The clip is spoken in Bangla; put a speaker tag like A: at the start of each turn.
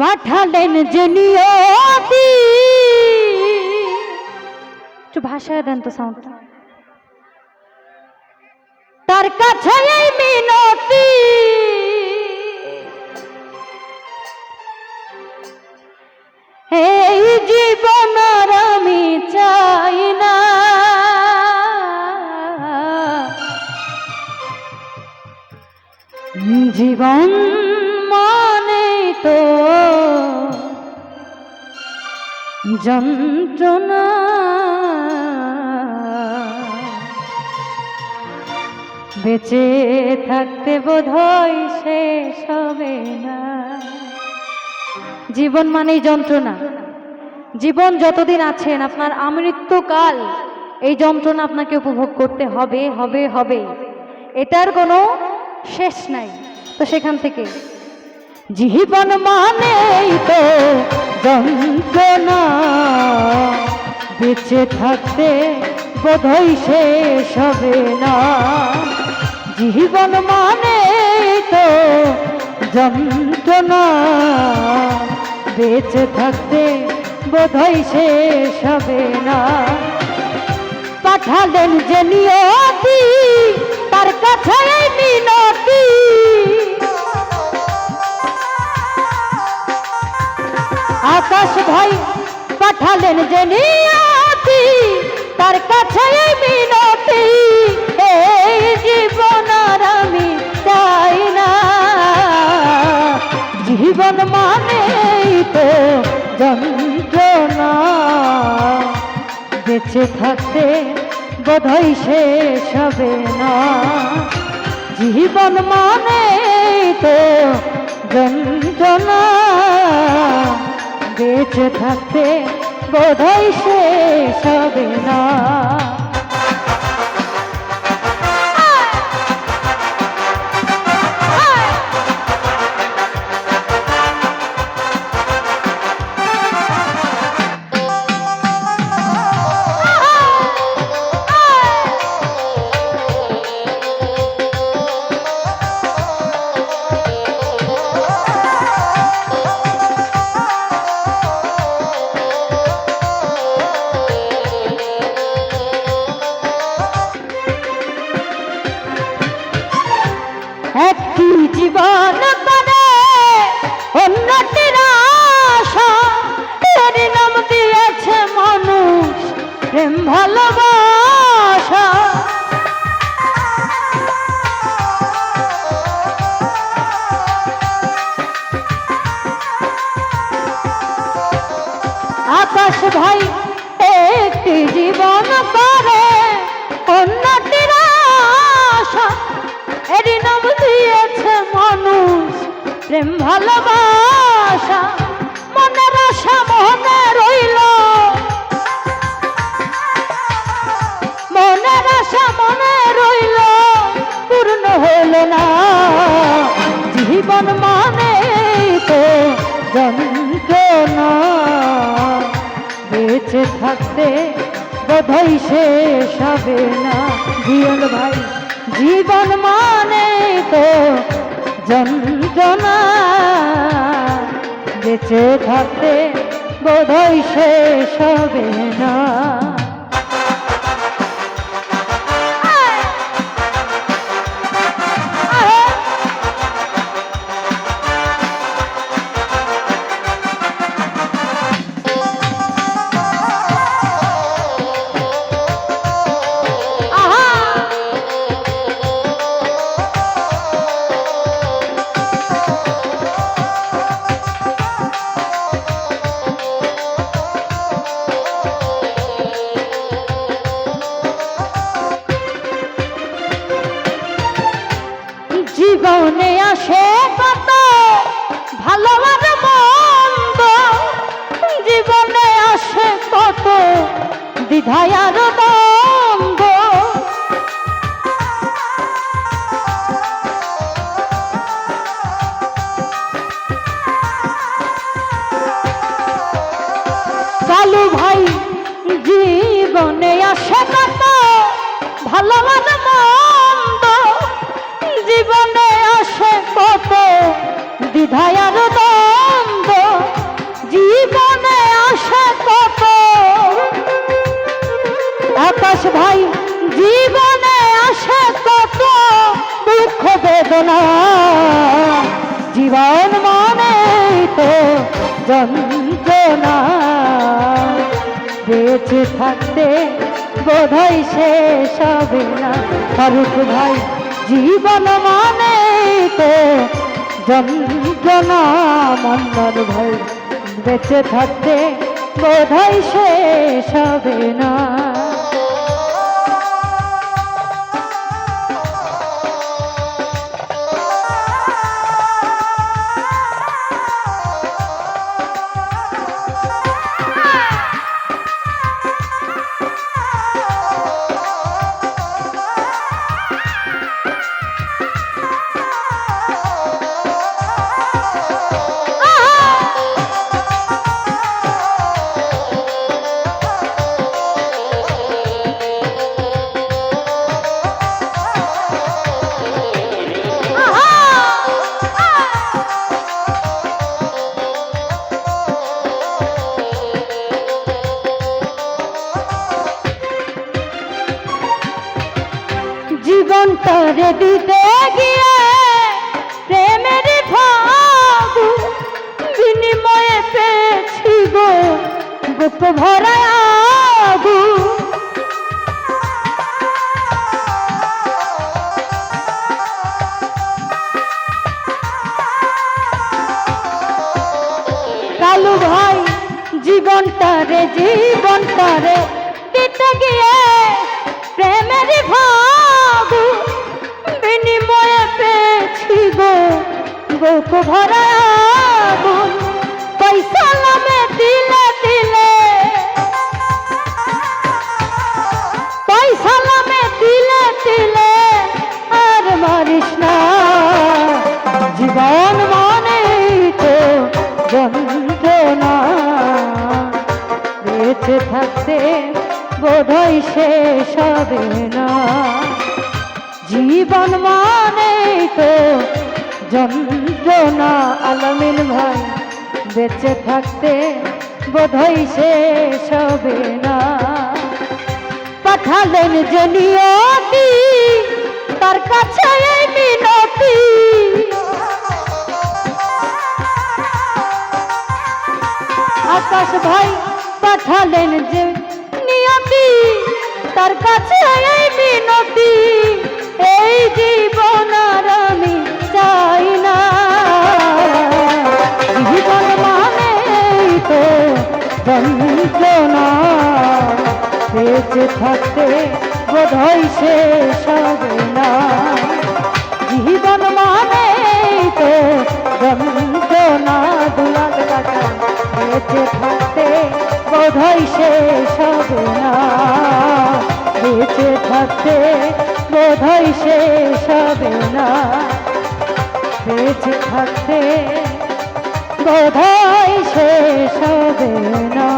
A: পাঠালেন যে একটু ভাষায় দেন তো সাউন্ডটা তার কাছে এই মিনতি। এই জীবন আমি চাই না। জীবন তো যন্ত্রণা। বেঁচে থাকতে বোধহয় শেষ হবে না। জীবন মানেই যন্ত্রণা। জীবন যতদিন আছেন, আপনার আমৃত্যুকাল, এই যন্ত্রণা আপনাকে উপভোগ করতে হবে হবে হবে। এটার কোনো শেষ নাই। তো সেখান থেকে জীবন মানেই তো যন্ত্রণা। বেঁচে থাকতে বোধহয় শেষ হবে না। জীবন মানে তো যন্ত্রণা। বেঁচে থাকতে বোধহয় শেষ হবে না। পাঠালেন যে নিয়তি, তার কাছে মিনতি। আকাশ ভাই পাঠালেন যে নিয়তি, তার কাছে মিনতি। এই জীবন আর আমি চাই না। জীবন মানে তো যন্ত্রণা। বেঁচে থাকতে বোধহয় শেষ হবে না। জীবন মানে তো যন্ত্রণা। বেঁচে থাকতে বোধহয় সে সবে না। একটি জীবন করে অন্যটির আশা এর নাম দিয়েছে মানুষ। প্রেম ভালোবাসা। আকাশ ভাই প্রেম ভালোবাসা, মনের আশা, মনে রইল। মনের আশা, মনে রইল, পূর্ণ হইল না। জীবন মানে তো যন্ত্রণা। বেঁচে থাকতে বোধহয় শেষ হবে না। জীবন ভাই, জীবন মানে তো যন্ত্রণা বেঁচে থাকতে বোধহয় শেষ হবে না। আর দ্বন্দ্ব কালু ভাই জীবনে আসে কত ভালো মন্দ। জীবনে আসে কত দ্বিধায় আকাশ ভাই, জীবনে আসে কত দুঃখ বেদনা। জীবন মানে তো যন্ত্রণা। বেঁচে থাকতে বোধাই শেষ হবে না। ফারুক ভাই, জীবন মানে তো যন্ত্রণা। মন্দর ভাই, বেঁচে থাকতে বোধাই শেষ হবে না। দিতে গিয়ে প্রেমের ভাবু বিনিময়ে পেয়েছি গো বুক ভরা আগু। কালু ভাই জীবনটারে জীবনটারে দিতে গিয়ে প্রেমের ভাবু বুক ভরা আগুন পয়সা নামে দিলে দিলে। পয়সা নামে দিলে দিলে আর মারিস না। জীবন মানে তো যন্ত্রণা বেঁচে থাকতে বোধহয় শেষ হবে না। জীবন মানে তো যন্ত্রণা আলমিন ভাই, বেঁচে থাকতে বোধহয় শেষ হবে না। পাঠালেন যে নিয়তি তার কাছে মিনতি। আকাশ ভাই, পাঠালেন যে নিয়তি, তার কাছে এই মিনতি। এই জীবন যন্ত্রণা। বেঁচে থাকতে বোধহয় শেষ হবে না। জীবন মানে তো যন্ত্রণা দুলাল কাকা বেঁচে থাকতে বোধহয় শেষ হবে না। বেঁচে থাকতে বোধহয় শেষ হবে না। বেঁচে থাকতে বোধহয় শেষ হবে না।